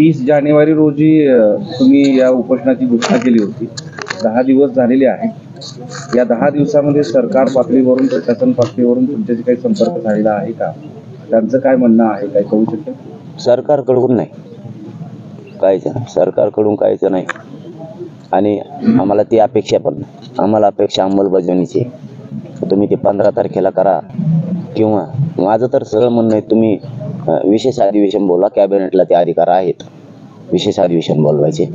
तीस जानेवारी रोजी तुम्ही या उपोषणाची घोषणा केली होती. दहा दिवस झालेले आहेत. या दहा दिवसामध्ये सरकार पातळीवरून प्रशासन पातळीवरून तुमच्याशी काही संपर्क झालेला आहे का? त्यांचं काय म्हणणं आहे? काय कळू शकतं? सरकारकडून नाही. काहीच नाही. सरकारकडून काहीच नाही. आणि आम्हाला ती अपेक्षा पण नाही. आम्हाला अपेक्षा अंमलबजावणीची तुम्ही ते पंधरा तारखेला करा. किंवा माझं तर सरळ म्हणणं आहे तुम्ही विशेष अधिवेशन बोला कॅबिनेटला ते अधिकार आहेत. विशेष अधिवेशन बोलवायचे.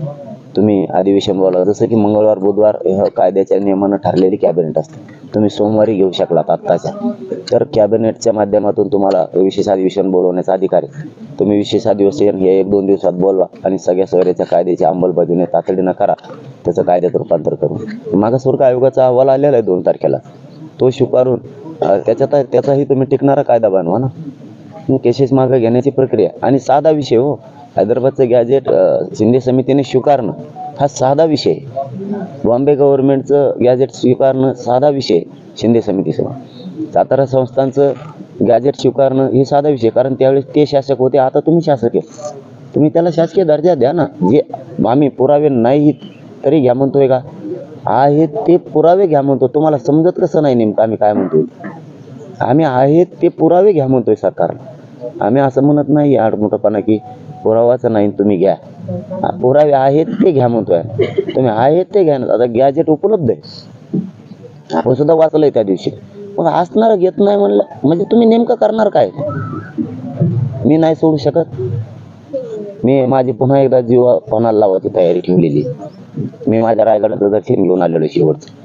तुम्ही अधिवेशन बोला जसं की मंगळवार बुधवार कायद्याच्या नियमानं ठरलेली कॅबिनेट असते. तुम्ही सोमवारी घेऊ शकलात आत्ताच्या. तर कॅबिनेटच्या माध्यमातून तुम्हाला विशेष अधिवेशन बोलवण्याचा अधिकार आहे. तुम्ही विशेष अधिवेशन हे एक दोन दिवसात बोलवा आणि सगळ्या सोयऱ्याच्या कायद्याची अंमलबजावणी तातडीनं करा. त्याचं कायद्यात रूपांतर करून. मागासवर्ग आयोगाचा अहवाल आलेला आहे दोन तारखेला. तो स्वीकारून त्याच्यात त्याचाही तुम्ही टिकणारा कायदा बनवा ना. केसेस मागं घेण्याची प्रक्रिया. आणि साधा विषय हो हैदराबादचं गॅजेट शिंदे समितीने स्वीकारणं हा साधा विषय. बॉम्बे गव्हर्नमेंटचं गॅजेट स्वीकारणं साधा विषय शिंदे समितीसमोर सातारा संस्थांचं गॅजेट स्वीकारणं हे साधा विषय. कारण त्यावेळेस ते शासक होते आता तुम्ही शासक आहे तुम्ही त्याला शासकीय दर्जा द्या ना. जे आम्ही पुरावे नाहीत तरी घ्या म्हणतोय का? आहे ते पुरावे घ्या म्हणतो. तुम्हाला समजत कसं नाही नेमकं आम्ही काय म्हणतोय? आम्ही आहेत ते पुरावे घ्या म्हणतोय सरकारला. आम्ही असं म्हणत नाही आडमोठपणा की पुरावाच नाही तुम्ही घ्या. पुरावे आहेत ते घ्या म्हणतोय. तुम्ही आहेत ते घ्या ना. आता गॅजेट उपलब्ध आहे. आपण सुद्धा वाचलंय त्या दिवशी. मग असणार घेत नाही म्हणलं म्हणजे तुम्ही नेमकं करणार काय? मी नाही सोडू शकत. मी माझी पुन्हा एकदा जीव पणाला लावायची तयारी ठेवलेली मी माझ्या रायगडाचं दर्शन घेऊन आलेलो शेवटचं.